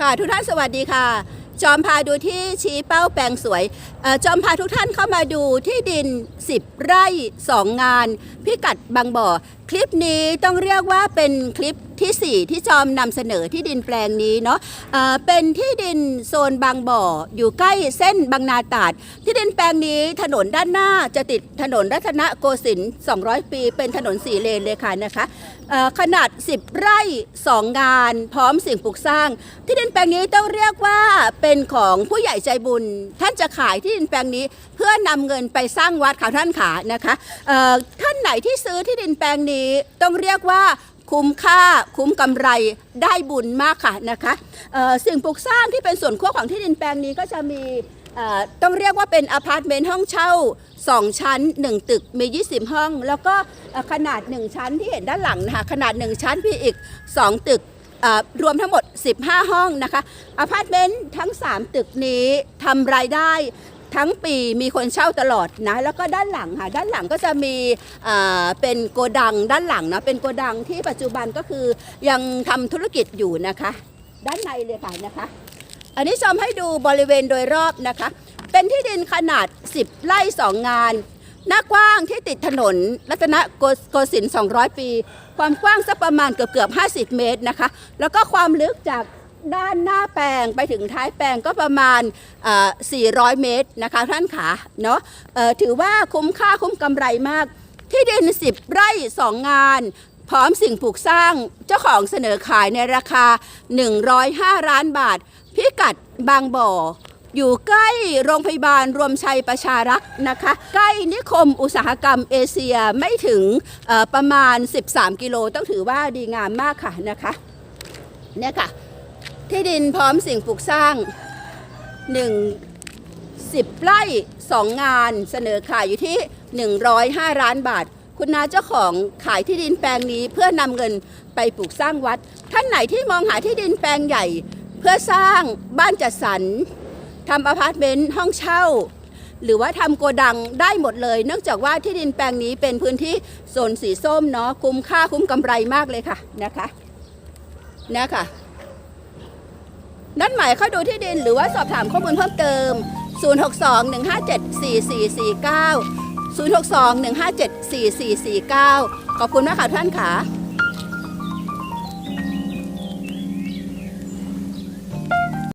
ค่ะทุกท่านสวัสดีค่ะ จอมพาดูที่ชี้เป้าแปลงสวยอจอมพาทุกท่านเข้ามาดูที่ดิน 10 ไร่ 2 งาน พิกัดบางบ่อ คลิปนี้ต้องเรียกว่าเป็นคลิป ที่ 4 ที่จอมนำเสนอที่ดินแปลงนี้เนาะเอ่อเป็นที่ดินโซนบางบ่อ อยู่ใกล้เส้นบางนาตาด ที่ดินแปลงนี้ถนนด้านหน้าจะติดถนนรัตนโกสินทร์200 ปี เป็นถนนสี่เลนเลยค่ะนะคะขนาด 10 ไร่ 2 งาน พร้อมสิ่งปลูกสร้าง ที่ดินแปลงนี้ต้องเรียกว่าเป็นของผู้ใหญ่ใจบุญ ท่านจะขายที่ดินแปลงนี้เพื่อนำเงินไปสร้างวัดค่ะท่านขานะคะท่านไหนที่ซื้อที่ดินแปลงนี้ต้องเรียกว่า คุ้มค่าคุ้มกำไรได้บุญมากค่ะนะคะสิ่งปลูกสร้างที่เป็นส่วนควบของที่ดินแปลงนี้ก็จะมีต้องเรียกว่าเป็นอพาร์ตเมนต์ห้องเช่า 2 ชั้น 1 ตึกมี 20 ห้อง แล้วก็ขนาด 1 ชั้นที่เห็นด้านหลังนะคะขนาด 1 ชั้นพี่อีก 2 ตึกรวมทั้งหมด 15 ห้องนะคะอพาร์ตเมนต์ทั้ง 3 ตึกนี้ทำรายได้ ทั้งปีมีคนเช่าตลอดนะแล้วก็ด้านหลังค่ะด้านหลังก็จะมีเป็นโกดังด้านหลังนะเป็นโกดังที่ปัจจุบันก็คือยังทำธุรกิจอยู่นะคะ ด้านในเลยค่ะนะคะ อันนี้ชมให้ดูบริเวณโดยรอบนะคะ เป็นที่ดินขนาด 10 ไร่ 2 งาน หน้ากว้างที่ติดถนนรัตนโกโกสินทร์200 ปี ความกว้างสักประมาณเกือบเกือบ50 เมตรนะคะ แล้วก็ความลึกจาก ด้านหน้าแปลงไปถึงท้ายแปลงก็ประมาณ 400 เมตรนะคะท่านขาเนาะถือว่าคุ้มค่าคุ้มกำไรมาก ที่ดิน 10 ไร่ 2 งาน พร้อมสิ่งปลูกสร้างเจ้าของเสนอขายในราคา 105 ล้านบาท พิกัดบางบ่อ อยู่ใกล้โรงพยาบาลรวมชัยประชารักษ์นะคะ ใกล้นิคมอุตสาหกรรมเอเชียไม่ถึงประมาณ 13 กิโลต้องถือว่าดีงามมากค่ะนะคะเนี่ยค่ะ ที่ดินพร้อมสิ่งปลูกสร้าง 1 10 ไร่ 2 งานเสนอขายอยู่ที่ 105 ล้านบาท คุณนาเจ้าของขายที่ดินแปลงนี้เพื่อนำเงินไปปลูกสร้างวัด ท่านไหนที่มองหาที่ดินแปลงใหญ่ เพื่อสร้างบ้านจัดสรรทำอพาร์ตเมนต์ห้องเช่า หรือว่าทำโกดังได้หมดเลย เนื่องจากว่าที่ดินแปลงนี้เป็นพื้นที่โซนสีส้มเนาะคุ้มค่าคุ้มกำไรมากเลยค่ะนะคะเนี่ยค่ะ นัดหมายเข้าดูที่ดินหรือว่าสอบถามข้อมูลเพิ่มเติม 062 157 4449 062 157 4449 ขอบคุณมากค่ะท่านค่ะ